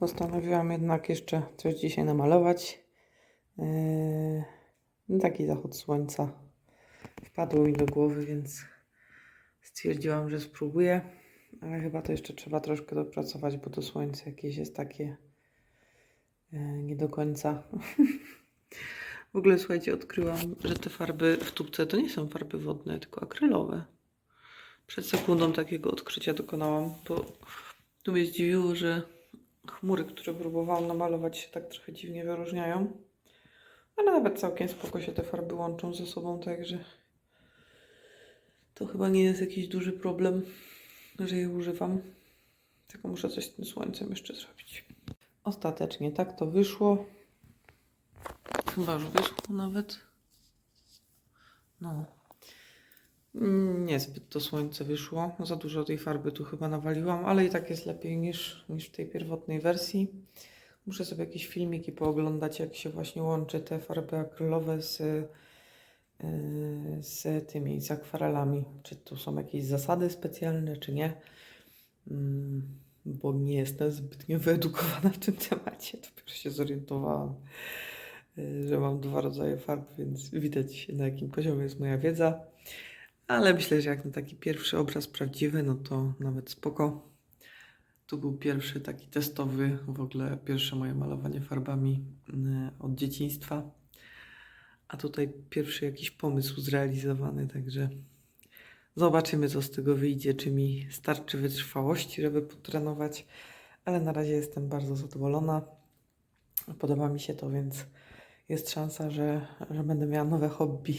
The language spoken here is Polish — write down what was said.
Postanowiłam jednak jeszcze coś dzisiaj namalować. Yy, taki zachód słońca wpadło mi do głowy, więc stwierdziłam, że spróbuję. Ale chyba to jeszcze trzeba troszkę dopracować, bo to słońce jakieś jest takie yy, nie do końca. W ogóle słuchajcie, odkryłam, że te farby w tubce to nie są farby wodne, tylko akrylowe. Przed sekundą takiego odkrycia dokonałam, bo tu mnie zdziwiło, że chmury, które próbowałam namalować się tak trochę dziwnie wyróżniają. Ale nawet całkiem spoko się te farby łączą ze sobą, także to chyba nie jest jakiś duży problem, że je używam. Tylko muszę coś z tym słońcem jeszcze zrobić. Ostatecznie tak to wyszło. Chyba już wyschło nawet. No. Niezbyt to słońce wyszło. Za dużo tej farby tu chyba nawaliłam, ale i tak jest lepiej niż, niż w tej pierwotnej wersji. Muszę sobie jakieś filmiki pooglądać, jak się właśnie łączy te farby akrylowe z, yy, z tymi, z akwarelami. Czy tu są jakieś zasady specjalne, czy nie. Mm, Bo nie jestem zbytnio wyedukowana w tym temacie. Dopiero się zorientowałam, yy, że mam dwa rodzaje farb, więc widać na jakim poziomie jest moja wiedza. Ale myślę, że jak na taki pierwszy obraz prawdziwy, no to nawet spoko. Tu był pierwszy taki testowy, w ogóle pierwsze moje malowanie farbami mm, od dzieciństwa. A tutaj pierwszy jakiś pomysł zrealizowany, także zobaczymy, co z tego wyjdzie, czy mi starczy wytrwałości, żeby potrenować. Ale na razie jestem bardzo zadowolona. Podoba mi się to, więc jest szansa, że, że będę miała nowe hobby.